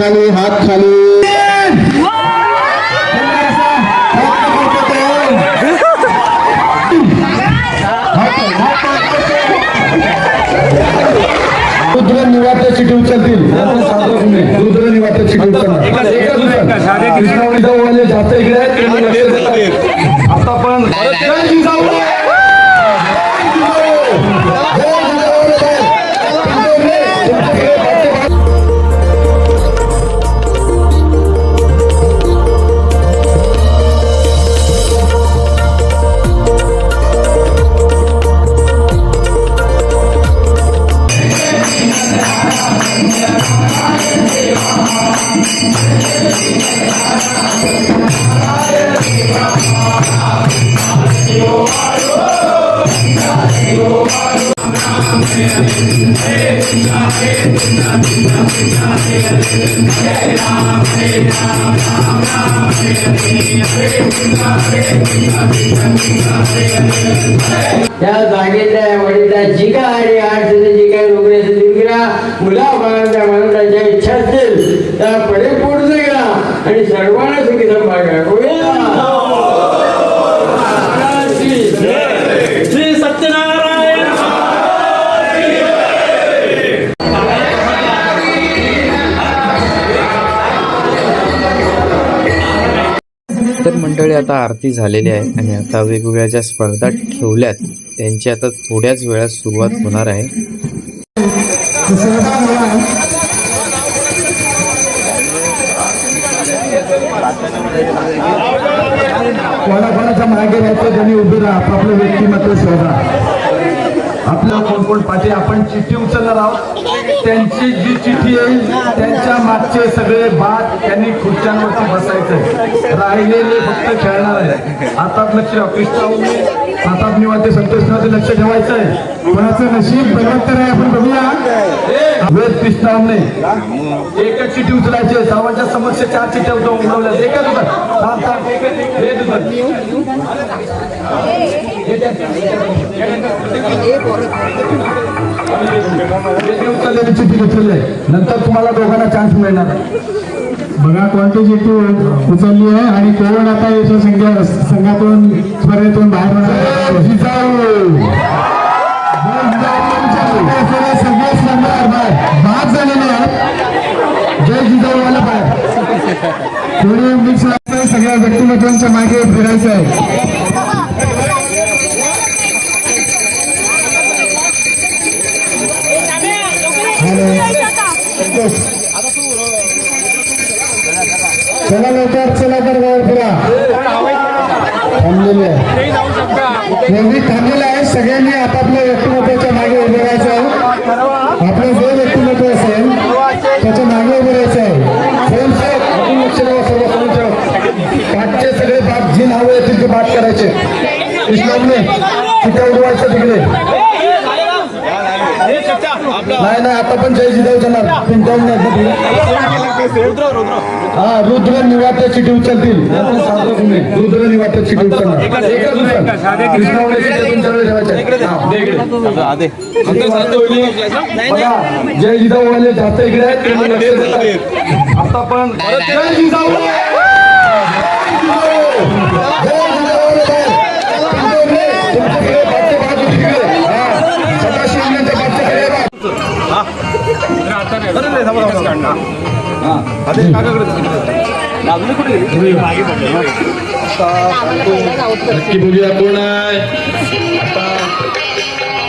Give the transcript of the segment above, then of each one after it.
खाली हात खाली. रुद्र चिठी उचलतील. रुद्र चिठी उचलणार. जास्त इकडे. त्या जागेच्या वडीलच्या जी काय आणि अडचणी जी काही नोकरी दिलगिरा मुलाबाळांच्या करा मुला इच्छा असतील त्या परिपूर्ण करा आणि सर्वांना सुखी संभाळ तर मंडळी आता आरती झालेली आहे आणि आता वेगवेगळ्या ज्या स्पर्धा ठेवल्यात त्यांची आता थोड्याच वेळात सुरुवात होणार आहे. कोणाकोणाच्या मागे राहायचं त्यांनी उभे राहा आपापलं व्यक्तिमत्व शोधा. आपलं कोण कोण पाठी आपण चिठ्ठी उचलणार आहोत. त्यांची जी चिठ्ठी येईल त्यांच्या मागचे सगळे बाद त्यांनी खुर्च्यांवरती बसायचंय राहिलेले फक्त खेळणार आहे. आता लक्ष ऑफिसचा कृष्णा आता निवांते संतोषनाचे लक्ष ठेवायचं आहे. कोणाचं नशीब तर आहे आपण बघूया. वेद कृष्णावने एकच चिठी उचलायची आहे. सर्वांच्या समक्ष चार चिठ्ठ्या उडवल्या. एकच उचललेली चिठ्ठी उचलली. नंतर तुम्हाला दोघांना चान्स मिळणार. बघा कोणती चिठ्ठी उचलली आहे आणि कोण आता याच्या संघ संघातून स्पर्धेतून बाहेर सगळे स्पर्धा बाद झालेले आहेत जय बाहेर मिक्स सगळ्या व्यक्तिमत्वांच्या मागे फिरायचं आहे चला लवकर चला तर बाहेर फिरा थांबलेले आहे थांबलेलं आहे सगळ्यांनी आपापल्या व्यक्तिमत्वाच्या मागे उभे राहायचं आहे आपलं जे व्यक्तिमत्व असेल त्याच्यामागे उभे राहायचं आहे स्वयंसेवक आपण लक्ष द्यावं सर्व स्वयंसेवक पाठचे सगळे बाप जी नावं येतील ते पाठ करायचे कृष्णाने तिकडे. नाही नाही आता पण जय जाणार पिंटावून नाही हा रुद्र निवारच्या चिठी उचलतील. रुद्र निवारच्या चिठी उचलणार. एकच उचल तुमच्याकडे ठेवायच्या. जय जिजाऊ. वाले जास्त इकडे आहेत. आता पण जय जिजाऊ बघूया कोण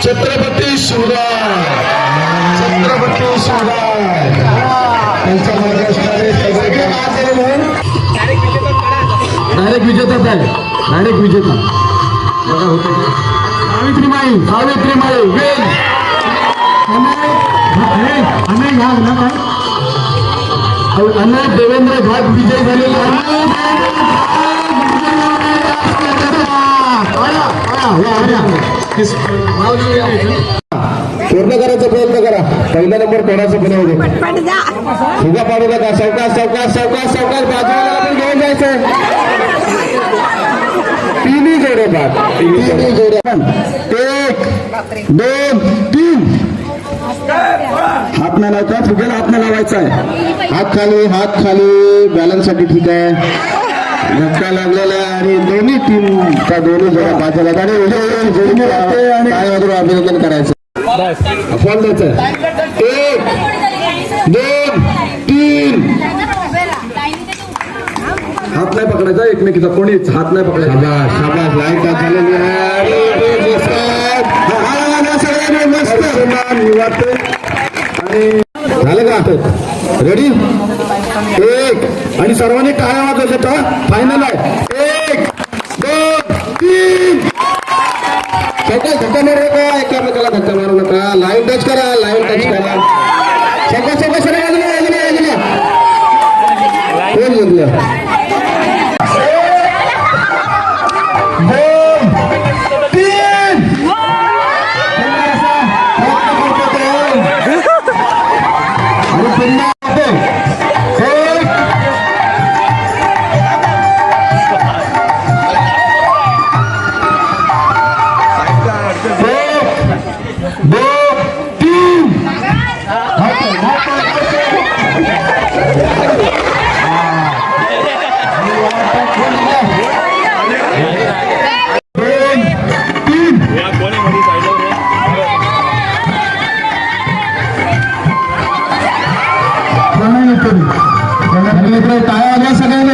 छत्रपती शिवराय. छत्रपती शिवराय. त्यांच्या मागे असणारे सगळे डायरेक्ट विजेताच आहे डायरेक्ट विजेता बघा होते सावित्रीमाई सावित्रीमाई वेल अनेक घाट ना अनेक देवेंद्र घाट विजय झालेला आहे पूर्ण करायचा प्रयत्न करा. पहिला नंबर कोणाचा बनवू दे. फुगा पाडू नका सावकाश सावकाश सावकाश सावकाश बाजूला आपण घेऊन जायचं. तिन्ही जोडे बाद तिन्ही जोडे. एक दोन तीन. नाही लावता फुग्याला हात नाही लावायचा आहे. हात खाली हात खाली बॅलन्ससाठी ठीक आहे. धक्का लागलेला आहे आणि दोन्ही टीम त्या दोन्ही जरा बाजूला आणि अभिनंदन करायचं? फॉल द्यायचं एक दोन तीन. हात नाही पकडायचा एकमेकीचा. कोणीच हात नाही पकडायचा. शाबास शाबास. लाइट झालेली आहे. सगळ्यांनी मस्त. झालं का रेडी एक. आणि सर्वांनी टाळ्या वाजवतात फायनल आहे. एक दोन तीन. धक्का धक्का रे का एकामेकाला धक्का मारू नका. लाईव्ह टच करा लाईव्ह टच करा. सगळं सगळं सगळं बाजूला बाजूला बाजूला कोण म्हणलं नेतरी टाळ्या वाजवा सगळ्यांनी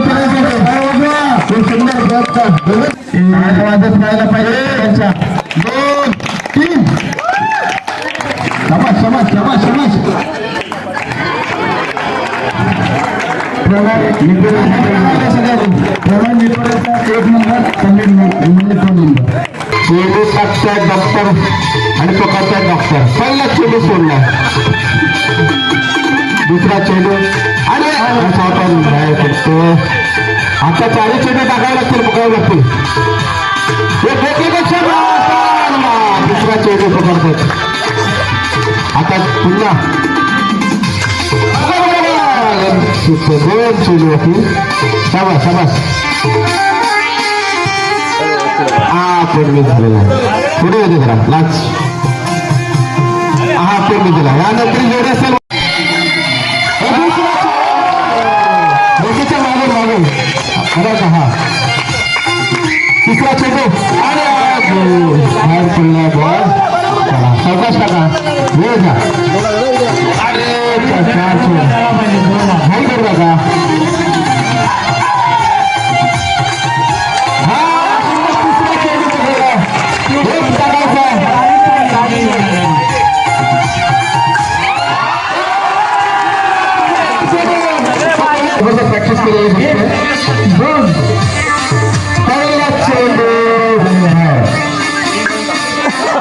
सुंदर वाजत पाहिजे त्यांच्या. दोन तीन. एक नंबर म्हणजे दोन नंबर. टाकताय डॉक्टर आणि पकडताय डॉक्टर पहिला चेंडू सोडला. दुसरा चेंडू आणि आपण काय करतो आता चाळीस चेंडू टाकावे लागतील पकावे लागतील दुसरा चेंडू पकडतात आता पुन्हा. दोन चेंडू होती. शाबास शाबास. हा पेडमी झालेला पुढे होते जरा लाच. हा पेडमी झाला. यानंतर जेवढे असेल डोक्याच्या हा. तिसरा चेंडू. आणि बाहेर पडला बॉल सावकाश टाका वेळ घ्या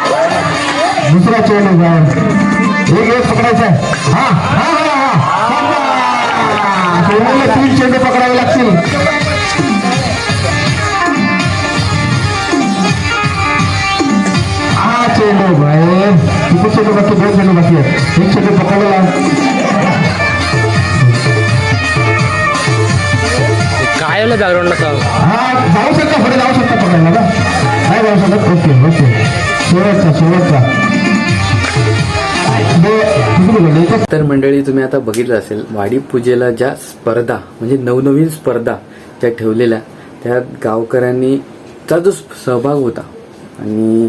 दुसरा चेंडू बाहेर एक एक पकडायचा आहे. हा हा हा हा तीन चेंडू पकडावे लागतील हा चेंडू बाहेर किती चेंडू बाकी? दोन चेंडू बाकी आहेत. एक चेंडू पकडला. आलं बॅकग्राऊंडला हा जाऊ शकता पुढे जाऊ शकता पकडायला का नाही जाऊ शकत. Okay okay. शेवटचा शेवटचा तर मंडळी तुम्ही आता बघितलं असेल वाडी पूजेला ज्या स्पर्धा म्हणजे नवनवीन स्पर्धा ज्या ठेवलेल्या त्या गावकऱ्यांनी चा जो सहभाग होता आणि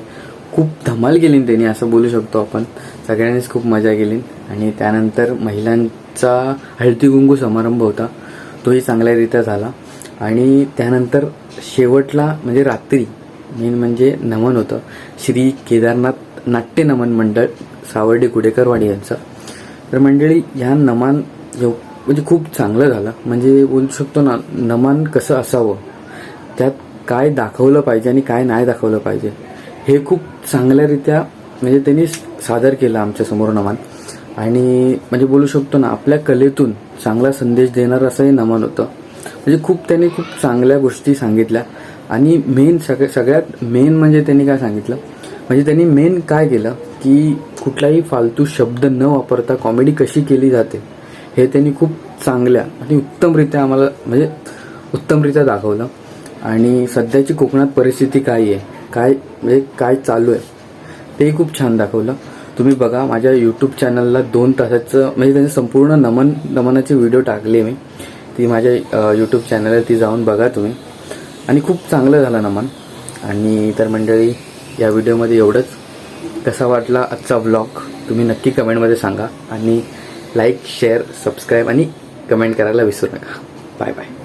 खूप धमाल केली त्यांनी असं बोलू शकतो आपण. सगळ्यांनीच खूप मजा केली आणि त्यानंतर महिलांचा हळदी कुंकू समारंभ होता. तोही चांगल्यारीत्या झाला. आणि त्यानंतर शेवटला म्हणजे रात्री मेन म्हणजे नमन होतं. श्री केदारनाथ नाट्य नमन मंडळ सावर्डे कुडेकरवाडी यांचं. तर मंडळी ह्या नमन म्हणजे खूप चांगलं झालं. म्हणजे बोलू शकतो ना नमन कसं असावं? त्यात काय दाखवलं पाहिजे आणि काय नाही दाखवलं पाहिजे? हे खूप चांगल्यारीत्या म्हणजे त्यांनी सादर केलं आमच्यासमोर आणि म्हणजे बोलू शकतो ना आपल्या कलेतून चांगला संदेश देणार असं हे नमन होतं. म्हणजे खूप त्यांनी खूप चांगल्या गोष्टी सांगितल्या. आणि मेन सगळ्या सगळ्यात मेन म्हणजे त्यांनी काय सांगितलं? म्हणजे त्यांनी मेन काय केलं? की कुठलाही फालतू शब्द न वापरता कॉमेडी कशी केली जाते हे त्यांनी खूप चांगल्या आणि उत्तमरित्या आम्हाला म्हणजे उत्तमरित्या दाखवलं. आणि सध्याची कोकणात परिस्थिती काय आहे? काय म्हणजे काय चालू आहे? तेही खूप छान दाखवलं. तुम्ही बघा माझ्या यूट्यूब चॅनलला दोन तासाचं म्हणजे त्यांचं संपूर्ण नमन नमनाचे व्हिडिओ टाकले मी. ती माझ्या यूट्यूब चॅनलवर ती जाऊन बघा तुम्ही. आणि खूप चांगलं झालं नमन आणि तर मंडळी या व्हिडिओमध्ये एवढंच. कसा वाटला आजचा व्लॉग तुम्ही नक्की कमेंटमध्ये सांगा. आणि लाईक शेअर सबस्क्राईब आणि कमेंट करायला विसरू नका. Bye bye